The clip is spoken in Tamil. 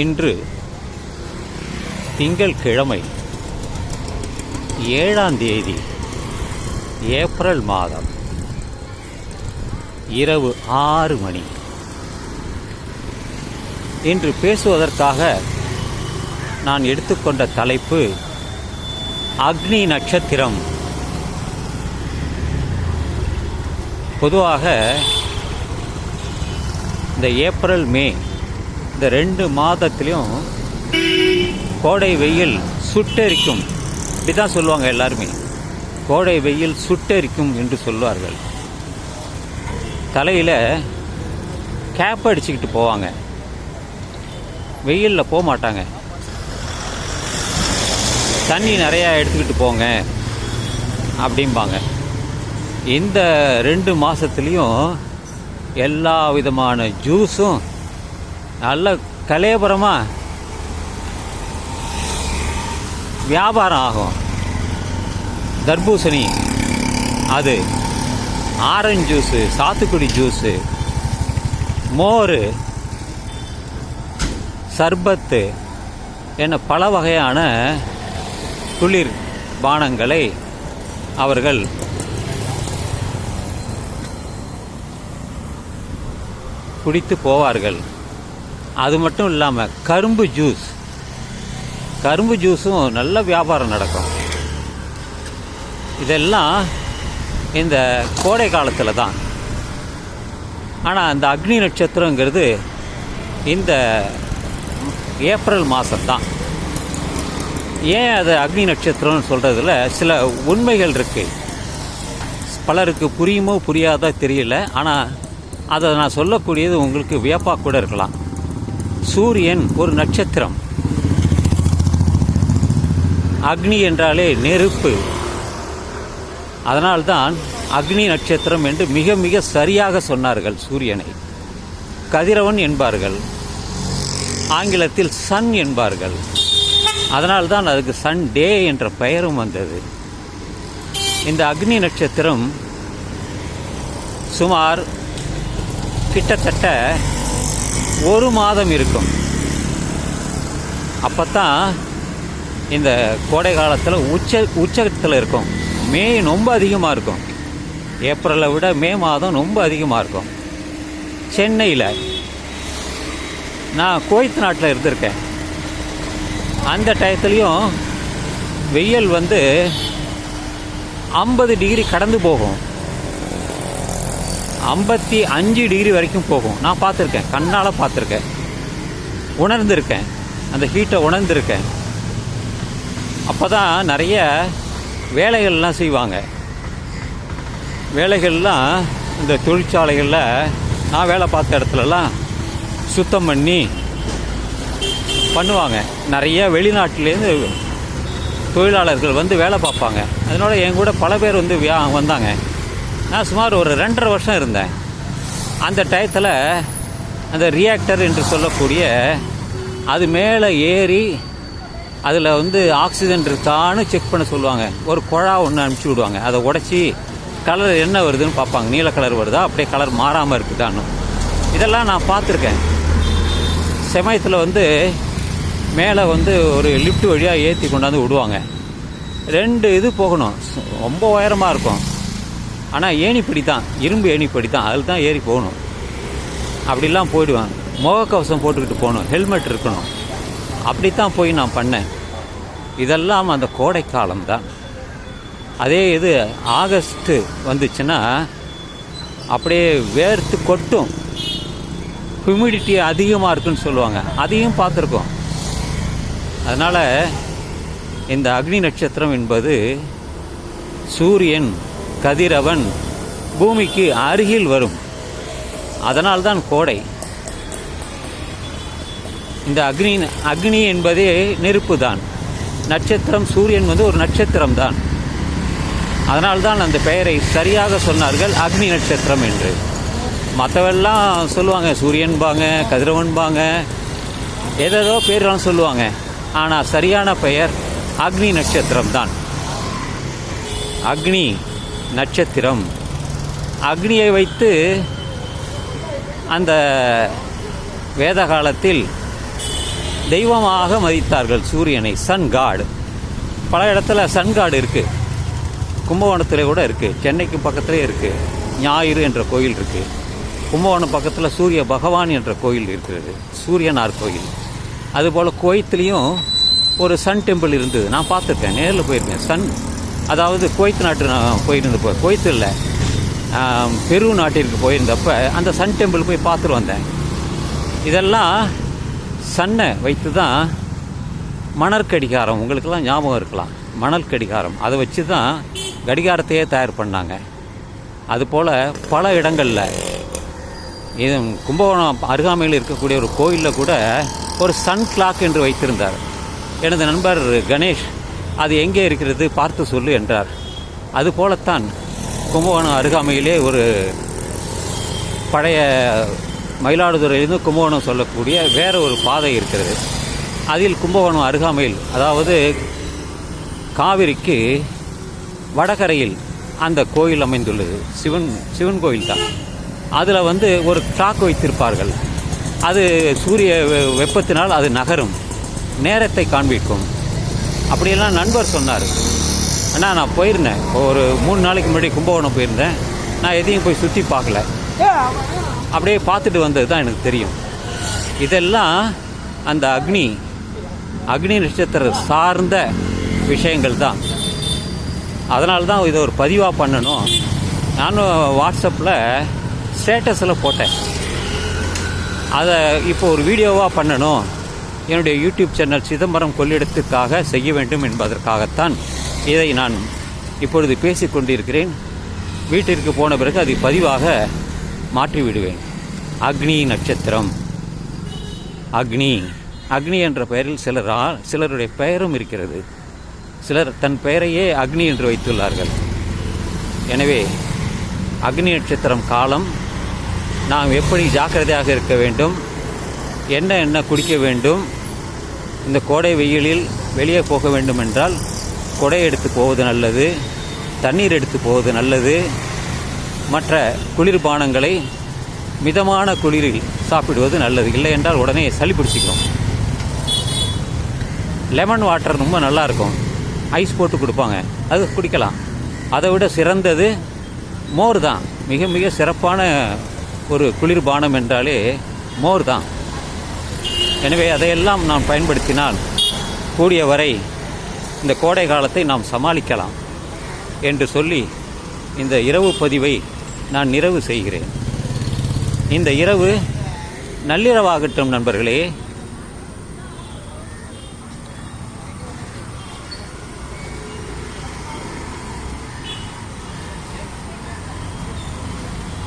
இன்று திங்கள்கிழமை ஏழாம் தேதி ஏப்ரல் மாதம் இரவு ஆறு மணி. இன்று பேசுவதற்காக நான் எடுத்துக்கொண்ட தலைப்பு அக்னி நட்சத்திரம். பொதுவாக இந்த ஏப்ரல் மே இந்த ரெண்டு மாதத்துலேயும் கோடை வெயில் சுட்டெரிக்கும். இப்படி தான் சொல்லுவாங்க எல்லாருமே. கோடை வெயில் சுட்டெரிக்கும் என்று சொல்வார்கள். தலையில் கேப் அடிச்சுக்கிட்டு போவாங்க. வெயிலில் போக மாட்டாங்க. தண்ணி நிறையா எடுத்துக்கிட்டு போங்க அப்படிம்பாங்க. இந்த ரெண்டு மாதத்துலேயும் எல்லா விதமான ஜூஸும் நல்ல கலையபுரமாக வியாபாரம் ஆகும். தர்பூசணி அது ஆரஞ்சு ஜூஸு சாத்துக்குடி ஜூஸு மோர் சர்பத்து என பல வகையான குளிர் பானங்களை அவர்கள் குடித்து போவார்கள். அது மட்டும் இல்லாமல் கரும்பு ஜூஸ். கரும்பு ஜூஸும் நல்ல வியாபாரம் நடக்கும். இதெல்லாம் இந்த கோடை காலத்தில் தான். ஆனால் அந்த அக்னி நட்சத்திரங்கிறது இந்த ஏப்ரல் மாதம்தான் ஏன் அது அக்னி நட்சத்திரம்னு சொல்கிறதுல சில உண்மைகள் இருக்குது பலருக்கு புரியுமோ புரியாதோ தெரியல. ஆனால் அதை நான் சொல்லக்கூடியது உங்களுக்கு வியப்பாக கூட இருக்கலாம். சூரியன் ஒரு நட்சத்திரம். அக்னி என்றாலே நெருப்பு. அதனால்தான் அக்னி நட்சத்திரம் என்று மிக மிக சரியாக சொன்னார்கள் சூரியனை. கதிரவன் என்பார்கள். ஆங்கிலத்தில் சன் என்பார்கள். அதனால்தான் அதுக்கு சன் டே என்ற பெயரும் வந்தது. இந்த அக்னி நட்சத்திரம் சுமார் கிட்டத்தட்ட ஒரு மாதம் இருக்கும். அப்போத்தான் இந்த கோடை காலத்தில் உச்ச உச்சத்தில் இருக்கும். மே ரொம்ப அதிகமாக இருக்கும். ஏப்ரலை விட மே மாதம் ரொம்ப அதிகமாக இருக்கும். சென்னையில் நான் குவைத் நாட்டில் இருந்திருக்கேன். அந்த டயத்துலேயும் வெயில் வந்து ஐம்பது டிகிரி கடந்து போகும். ஐம்பத்தி அஞ்சு டிகிரி வரைக்கும் போகும். நான் பார்த்துருக்கேன். கண்ணால் பார்த்துருக்கேன். உணர்ந்திருக்கேன். அந்த ஹீட்டை உணர்ந்திருக்கேன். அப்போ தான் நிறைய வேலைகள்லாம் செய்வாங்க. வேலைகள்லாம் இந்த தொழிற்சாலைகளில் நான் வேலை பார்த்த இடத்துலலாம் சுத்தம் பண்ணி பண்ணுவாங்க. நிறைய வெளிநாட்டிலேருந்து தொழிலாளர்கள் வந்து வேலை பார்ப்பாங்க. அதனால என் கூட பல பேர் வந்து வியா வந்தாங்க. நான் சுமார் ஒரு ரெண்டரை வருஷம் இருந்தேன். அந்த டயத்தில் அந்த ரியாக்டர் என்று சொல்லக்கூடிய அது மேலே ஏறி அதில் வந்து ஆக்சிஜன் இருக்கான்னு செக் பண்ண சொல்லுவாங்க. ஒரு குழா ஒன்று அனுப்பிச்சி விடுவாங்க. அதை உடச்சி கலர் என்ன வருதுன்னு பார்ப்பாங்க. நீல கலர் வருதா? அப்படியே கலர் மாறாமல் இருக்குதான்னு. இதெல்லாம் நான் பார்த்துருக்கேன். சமயத்தில் வந்து மேலே வந்து ஒரு லிஃப்ட் வழியாக ஏற்றி கொண்டாந்து விடுவாங்க. ரெண்டு இது போகணும். ரொம்ப உயரமாக இருக்கும். ஆனால் ஏணிப்படி தான் இரும்பு ஏணிப்படி தான் அதில் தான் ஏறி போகணும். அப்படிலாம் போயிடுவேன் முகக்கவசம் போட்டுக்கிட்டு போகணும் ஹெல்மெட் இருக்கணும். அப்படித்தான் போய் நான் பண்ணேன். இதெல்லாம் அந்த கோடைக்காலம் தான் அதே இது ஆகஸ்ட்டு வந்துச்சுன்னா அப்படியே வேர்த்து கொட்டும். ஹியூமிடிட்டி அதிகமாக இருக்குன்னு சொல்லுவாங்க. அதையும் பார்த்துருக்கோம். அதனால் இந்த அக்னி நட்சத்திரம் என்பது சூரியன் கதிரவன் பூமிக்கு அருகில் வரும். அதனால்தான் கோடை. இந்த அக்னி அக்னி என்பதே நெருப்பு தான் நட்சத்திரம் சூரியன் வந்து ஒரு நட்சத்திரம் தான் அதனால்தான் அந்த பெயரை சரியாக சொன்னார்கள் அக்னி நட்சத்திரம் என்று. மற்றவெல்லாம் சொல்லுவாங்க சூரியன்பாங்க கதிரவன்பாங்க ஏதேதோ பேர்லாம் சொல்லுவாங்க. ஆனால் சரியான பெயர் அக்னி நட்சத்திரம் தான் அக்னி நட்சத்திரம். அக்னியை வைத்து அந்த வேத காலத்தில் தெய்வமாக மதித்தார்கள் சூரியனை சன் காடு. பல இடத்துல சன் காடு இருக்குது கும்பகோணத்தில் கூட இருக்குது சென்னைக்கு பக்கத்துலேயே இருக்குது ஞாயிறு என்ற கோயில் இருக்குது கும்பகோணம் பக்கத்தில் சூரிய பகவான் என்ற கோயில் இருக்கிறது. சூரியனார் கோயில். அதுபோல் குவைத்துலேயும் ஒரு சன் டெம்பிள் இருந்தது. நான் பார்த்துருக்கேன். நேரில் போயிருக்கேன். சன் அதாவது குவைத் நாட்டு நான் போயிருந்தப்போ குவைத்து இல்லை பெரு நாட்டிற்கு போயிருந்தப்போ அந்த சன் டெம்பிள் போய் பார்த்துட்டு வந்தேன். இதெல்லாம் சன்னை வைத்து தான் மணல் கடிகாரம் உங்களுக்கெல்லாம் ஞாபகம் இருக்கலாம். மணல் கடிகாரம் அதை வச்சு தான் கடிகாரத்தையே தயார் பண்ணாங்க. அதுபோல் பல இடங்களில் இது கும்பகோணம் அருகாமையில் இருக்கக்கூடிய ஒரு கோயிலில் கூட ஒரு சன் கிளாக் என்று வைத்திருந்தார். எனது நண்பர் கணேஷ் அது எங்கே இருக்கிறது பார்த்து சொல்லு என்றார். அதுபோலத்தான் கும்பகோணம் அருகாமையிலே ஒரு பழைய மயிலாடுதுறையிலிருந்து கும்பகோணம் சொல்லக்கூடிய வேற ஒரு பாதை இருக்கிறது. அதில் கும்பகோணம் அருகாமையில் அதாவது காவிரிக்கு வடகரையில் அந்த கோயில் அமைந்துள்ளது. சிவன் சிவன் கோயில் தான். அதில் வந்து ஒரு கிளாக் வைத்திருப்பார்கள். அது சூரிய வெ- வெப்பத்தினால் அது நகரும். நேரத்தை காண்பிக்கும். அப்படியெல்லாம் நண்பர் சொன்னார். அண்ணா நான் போயிருந்தேன். ஒரு மூணு நாளைக்கு முன்னாடி கும்பகோணம் போயிருந்தேன். நான் எதையும் போய் சுற்றி பார்க்கல. அப்படியே பார்த்துட்டு வந்தது தான் எனக்கு தெரியும். இதெல்லாம் அந்த அக்னி அக்னி நட்சத்திரம் சார்ந்த விஷயங்கள் தான். அதனால தான் இதை ஒரு பதிவாக பண்ணணும். நானும் வாட்ஸ்அப்பில் ஸ்டேட்டஸில் போட்டேன். அதை இப்போ ஒரு வீடியோவாக பண்ணணும். என்னுடைய யூடியூப் சேனல் சிதம்பரம் கொள்ளிடத்துக்காக செய்ய வேண்டும் என்பதற்காகத்தான் இதை நான் இப்பொழுது பேசிக் கொண்டிருக்கிறேன். வீட்டிற்கு போன பிறகு அதை பதிவாக மாற்றிவிடுவேன் அக்னி நட்சத்திரம். அக்னி. அக்னி என்ற பெயரில் சிலரா சிலருடைய பெயரும் இருக்கிறது. சிலர் தன் பெயரையே அக்னி என்று வைத்துள்ளார்கள். எனவே அக்னி நட்சத்திரம் காலம் நாம் எப்படி ஜாக்கிரதையாக இருக்க வேண்டும்? என்ன என்ன குடிக்க வேண்டும்? இந்த கோடை வெயிலில் வெளியே போக வேண்டும் என்றால் கொடை எடுத்து போவது நல்லது தண்ணீர் எடுத்து போவது நல்லது. மற்ற குளிர்பானங்களை மிதமான குளிரில் சாப்பிடுவது நல்லது. இல்லை என்றால் உடனே சளி பிடிச்சிக்கும். லெமன் வாட்டர் ரொம்ப நல்லாயிருக்கும் ஐஸ் போட்டு கொடுப்பாங்க. அது குடிக்கலாம். அதை விட சிறந்தது மோர் தான். மிக மிக சிறப்பான ஒரு குளிர்பானம் என்றாலே மோர் தான். எனவே அதையெல்லாம் நாம் பயன்படுத்தினால் கூடிய வரை இந்த கோடை காலத்தை நாம் சமாளிக்கலாம் என்று சொல்லி இந்த இரவு பதிவை நான் நிறைவு செய்கிறேன். இந்த இரவு நள்ளிரவாகட்டும் நண்பர்களே.